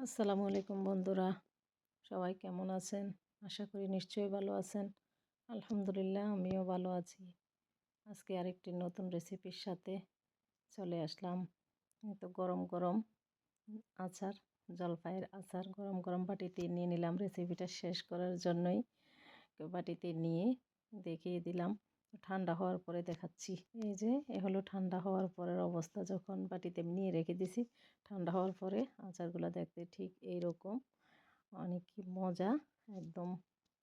আসসালামু আলাইকুম বন্ধুরা। সবাই কেমন আছেন? আশা করি নিশ্চয়ই ভালো আছেন। আলহামদুলিল্লাহ, আমিও ভালো আছি। আজকে আরেকটি নতুন রেসিপির সাথে চলে আসলাম। তো গরম গরম আচার, জলপাইয়ের আচার, গরম গরম বাটিতে নিয়ে নিলাম। রেসিপিটা শেষ করার জন্যই বাটিতে নিয়ে দেখিয়ে দিলাম। ঠান্ডা হওয়ার পরে দেখাচ্ছি। এই যে, এ হলো ঠান্ডা হওয়ার পরের অবস্থা। যখন বাটিতে নিয়ে রেখে দিছি, ঠান্ডা হওয়ার পরে আচারগুলো দেখতে ঠিক এই রকম অনেক মজা! একদম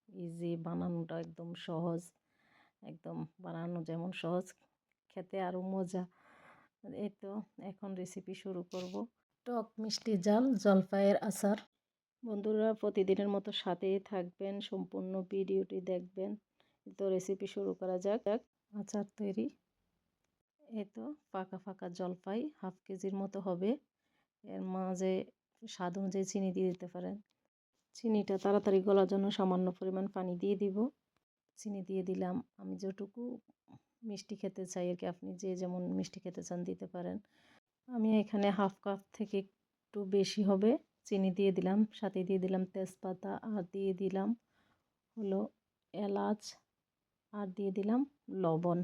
ইজি বানানোটা একদম সহজ। একদম বানানো যেমন সহজ, খেতে আরও মজা। এই তো, এখন রেসিপি শুরু করব। টক মিষ্টি জাল জলপাইয়ের আচার। বন্ধুরা, প্রতিদিনের মতো সাথেই থাকবেন। সম্পূর্ণ ভিডিওটি দেখবেন। তো রেসিপি শুরু করা যাক। আচার তৈরি। এ তো পাকা ফাঁকা জলপাই হাফ কেজির মতো হবে। এর মাঝে স্বাদ অনুযায়ী চিনি দিয়ে দিতে পারেন। চিনিটা তাড়াতাড়ি গলার জন্য সামান্য পরিমাণ পানি দিয়ে দিব। চিনি দিয়ে দিলাম। আমি যেটুকু মিষ্টি খেতে চাই আর কি, আপনি যে যেমন মিষ্টি খেতে চান দিতে পারেন। আমি এখানে হাফ কাপ থেকে একটু বেশি হবে। চিনি দিয়ে দিলাম, সাথে দিয়ে দিলাম তেজপাতা আর দিয়ে দিলাম হলো এলাচ। আর দিয়ে দিলাম লবণ।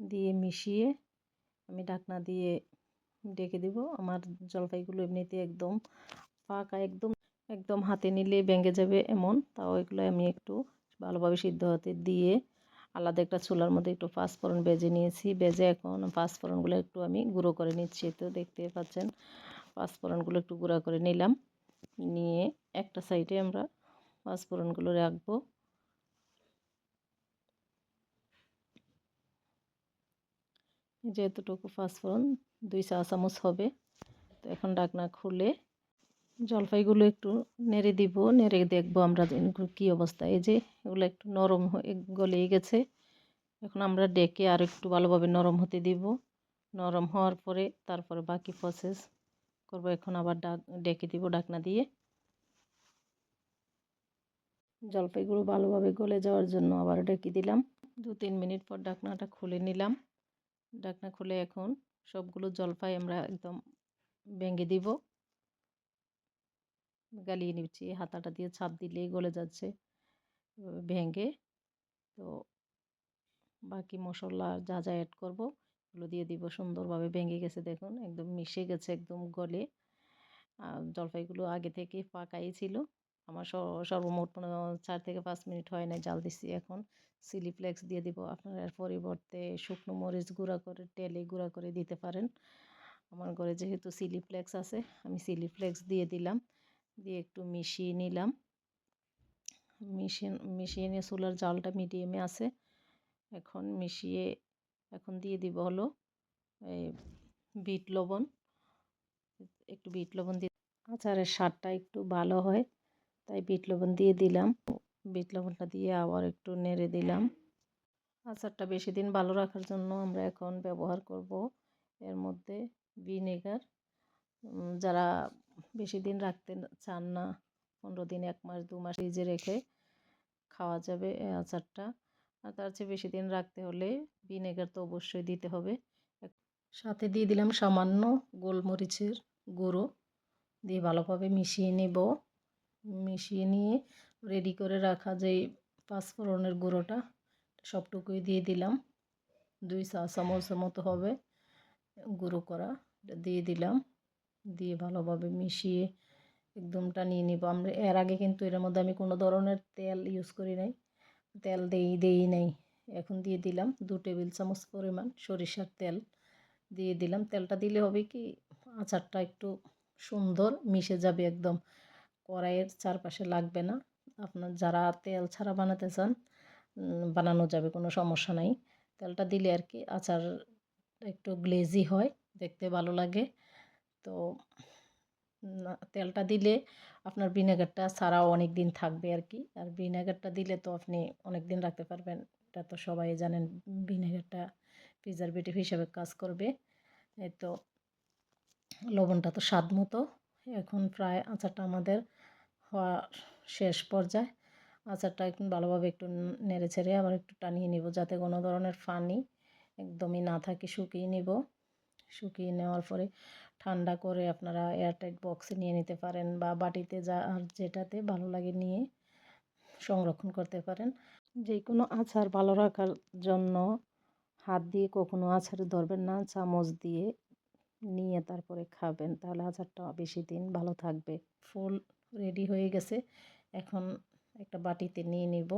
দিয়ে মিশিয়ে আমি ঢাকনা দিয়ে ডেকে দিব। আমার জলপাইগুলো এমনিতে একদম পাকা একদম একদম হাতে নিলে ভেঙে যাবে এমন। তাও এগুলো আমি একটু ভালোভাবে সিদ্ধ হতে দিয়ে আলাদা একটা চুলার মধ্যে একটু পাঁচফোড়ন বেজে নিয়েছি। বেজে এখন পাঁচফোড়নগুলো একটু আমি গুঁড়ো করে নিচ্ছি। তো দেখতে পাচ্ছেন, পাঁচফোড়নগুলো একটু গুঁড়ো করে নিলাম। নিয়ে একটা সাইডে আমরা পাঁচফোড়নগুলো রাখব। যেহেতুটুকু পাঁচফোড়ন, দুই চা চামচ হবে। তো এখন ডাকনা খুলে জলপাইগুলো একটু নেড়ে দিব, নেড়ে দেখব আমরা কী অবস্থা। এই যে এগুলো একটু নরম হয়ে গলেই গেছে। এখন আমরা ডেকে আর একটু ভালোভাবে নরম হতে দিব। নরম হওয়ার পরে তারপরে বাকি প্রসেস করব। এখন আবার ডাক ডেকে দিব ডাকনা দিয়ে। জলপাইগুলো ভালোভাবে গলে যাওয়ার জন্য আবার ডেকে দিলাম। দু তিন মিনিট পর ডাকনাটা খুলে নিলাম। ডাকনা খুলে এখন সবগুলো জলপাই আমরা একদম ভেঙে দিব। গালিয়ে নিচ্ছি, হাতাটা দিয়ে ছাপ দিলেই গলে যাচ্ছে ভেঙে। তো বাকি মশলা যা যা অ্যাড করব এগুলো দিয়ে দিব, সুন্দরভাবে ভেঙে গেছে দেখুন, একদম মিশে গেছে, একদম গলে। জলপাইগুলো আগে থেকে পাকাই ছিল। আমার সর্বমোট চার থেকে পাঁচ মিনিট হয় না জাল দিচ্ছি এখন। চিলি ফ্লেক্স দিয়ে দিব। আপনারা এর পরিবর্তে শুকনো মরিচ গুঁড়া করে, তেলে গুঁড়া করে দিতে পারেন। আমার ঘরে যেহেতু চিলি ফ্লেক্স আছে, আমি চিলি ফ্লেক্স দিয়ে দিলাম। দিয়ে একটু মিশিয়ে নিলাম। মিশিয়ে মিশিয়ে নিয়ে চুলার জালটা মিডিয়ামে আছে। এখন মিশিয়ে, এখন দিয়ে দিব হলো, এই বিট লবণ। একটু বিট লবণ দিয়ে আচারের স্বাদটা একটু ভালো হয়। তাই বিট লবণ দিয়ে দিলাম। বিট লবণটা দিয়ে আবার একটু নেড়ে দিলাম। আচারটা বেশি দিন ভালো রাখার জন্য আমরা এখন ব্যবহার করব। এর মধ্যে ভিনেগার। যারা বেশি দিন রাখতে চান না, পনেরো দিন, এক মাস, দু মাস ফ্রিজে রেখে খাওয়া যাবে এই আচারটা। আর তার চেয়ে বেশি দিন রাখতে হলে ভিনেগার তো অবশ্যই দিতে হবে। সাথে দিয়ে দিলাম সামান্য গোলমরিচের গুঁড়ো। দিয়ে ভালোভাবে মিশিয়ে নেব। মিশিয়ে নিয়ে রেডি করে রাখা যেই পাঁচফোড়নের গুঁড়োটা, সবটুকুই দিয়ে দিলাম। দুই চা চামচের মতো হবে গুঁড়ো করা দিয়ে দিলাম। দিয়ে ভালোভাবে মিশিয়ে একদম টানিয়ে নিব। আমরা এর আগে কিন্তু এর মধ্যে আমি কোনো ধরনের তেল ইউজ করি নাই। তেল দেই দেই নাই। এখন দিয়ে দিলাম দু টেবিল চামচ পরিমাণ সরিষার তেল দিয়ে দিলাম। তেলটা দিলে হবে কি, আচারটা একটু সুন্দর মিশে যাবে একদম। কড়াইয়ের চারপাশে লাগবে না। আপনার যারা তেল ছাড়া বানাতে চান বানানো যাবে, কোনো সমস্যা নাই। তেলটা দিলে আর কি আচার একটু গ্লেজি হয়, দেখতে ভালো লাগে। তো তেলটা দিলে আপনার ভিনেগারটা ছাড়াও অনেক দিন থাকবে আর কি। আর ভিনেগারটা দিলে তো আপনি অনেক দিন রাখতে পারবেন। এটা তো সবাই জানেন, ভিনেগারটা প্রিজারভেটিভ হিসাবে কাজ করবে। তো, লবণটা তো স্বাদ মতো এখন প্রায় আচারটা আমাদের হওয়া শেষ পর্যায়ে। আচারটা একটু ভালোভাবে একটু নেড়ে ছেড়ে আবার একটু টানিয়ে নিব যাতে কোনো ধরনের ফানি একদমই না থাকে, শুকিয়ে নিব। শুকিয়ে নেওয়ার পরে ঠান্ডা করে আপনারা এয়ারটাইট বক্সে নিয়ে নিতে পারেন বা বাটিতে যা যেটাতে ভালো লাগে নিয়ে সংরক্ষণ করতে পারেন। যে কোনো আচার ভালো রাখার জন্য হাত দিয়ে কখনো আচারে ধরবেন না, চামচ দিয়ে নিয়ে তারপরে খাবেন। তাহলে আচারটা বেশি দিন ভালো থাকবে। ফুল রেডি হয়ে গেছে। এখন একটা বাটিতে নিয়ে নিব।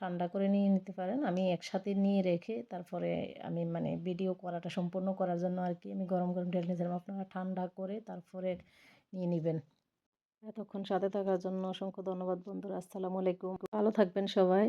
ঠান্ডা করে নিয়ে নিতে পারেন। আমি একসাথে নিয়ে রেখে তারপরে আমি মানে ভিডিও করাটা সম্পূর্ণ করার জন্য আর কি আমি গরম গরম ঢেলে নিয়েছিলাম। আপনারা ঠান্ডা করে তারপরে নিয়ে নেবেন। এতক্ষণ সাথে থাকার জন্য অসংখ্য ধন্যবাদ বন্ধুরা। আসসালামু আলাইকুম। ভালো থাকবেন সবাই।